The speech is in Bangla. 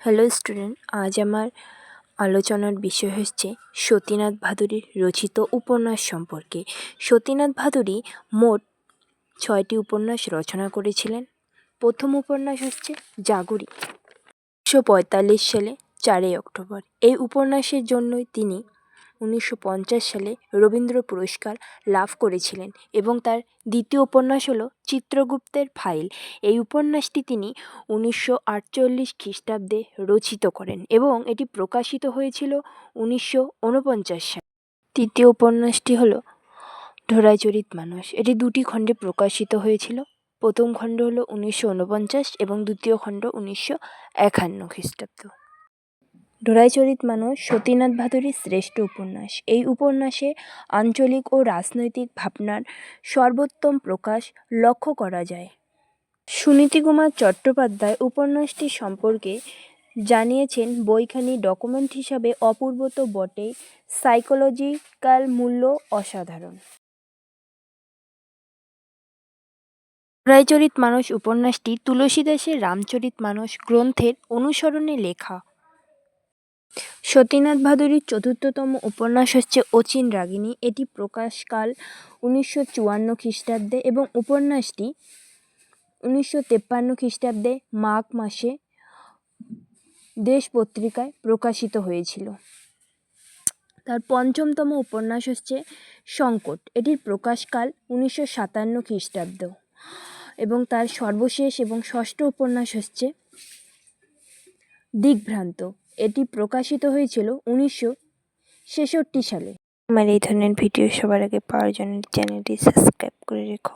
হ্যালো স্টুডেন্ট, আজ আমার আলোচনার বিষয় হচ্ছে সতীনাথ ভাদুরীর রচিত উপন্যাস সম্পর্কে। সতীনাথ ভাদুরী মোট ছয়টি উপন্যাস রচনা করেছিলেন। প্রথম উপন্যাস হচ্ছে জাগরি। উনিশশো পঁয়তাল্লিশ সালে চারই অক্টোবর। এই উপন্যাসের জন্যই তিনি উনিশশো পঞ্চাশ সালে রবীন্দ্র পুরস্কার লাভ করেছিলেন এবং তার দ্বিতীয় উপন্যাস হল চিত্রগুপ্তের ফাইল। এই উপন্যাসটি তিনি উনিশশো আটচল্লিশ খ্রিস্টাব্দে রচিত করেন এবং এটি প্রকাশিত হয়েছিল উনিশশো ঊনপঞ্চাশ সালে। তৃতীয় উপন্যাসটি হল ঢোড়াইচরিত মানুষ এটি দুটি খণ্ডে প্রকাশিত হয়েছিল। প্রথম খণ্ড হলো উনিশশো ঊনপঞ্চাশ এবং দ্বিতীয় খণ্ড উনিশশো একান্ন খ্রিস্টাব্দ। ঢোড়াইচরিত মানুষ সতীনাথ ভাদুরীর শ্রেষ্ঠ উপন্যাস। এই উপন্যাসে আঞ্চলিক ও রাজনৈতিক ভাবনার সর্বোত্তম প্রকাশ লক্ষ্য করা যায়। সুনীতি কুমার চট্টোপাধ্যায় উপন্যাসটি সম্পর্কে জানিয়েছেন, বইখানি ডকুমেন্ট হিসাবে অপূর্ব তো বটেই সাইকোলজিক্যাল মূল্য অসাধারণ। রায়চরিত মানস উপন্যাসটি তুলসীদাসের রামচরিত মানস গ্রন্থের অনুসরণে লেখা। সতীনাথ ভাদুরীর চতুর্থতম উপন্যাস হচ্ছে অচিন রাগিনী। এটি প্রকাশকাল উনিশশো চুয়ান্ন খ্রিস্টাব্দে এবং উপন্যাসটি উনিশশো তেপ্পান্ন খ্রিস্টাব্দে মাঘ মাসে দেশ পত্রিকায় প্রকাশিত হয়েছিল। তার পঞ্চমতম উপন্যাস হচ্ছে সংকট। এটির প্রকাশকাল উনিশশো সাতান্ন খ্রিস্টাব্দ এবং তার সর্বশেষ এবং ষষ্ঠ উপন্যাস হচ্ছে দিগ্ভ্রান্ত। এটি প্রকাশিত হয়েছিল উনিশশো ছেষট্টি সালে। আমার এই ধরনের ভিডিও সবার আগে পাওয়ার জন্য চ্যানেলটি সাবস্ক্রাইব করে রেখো।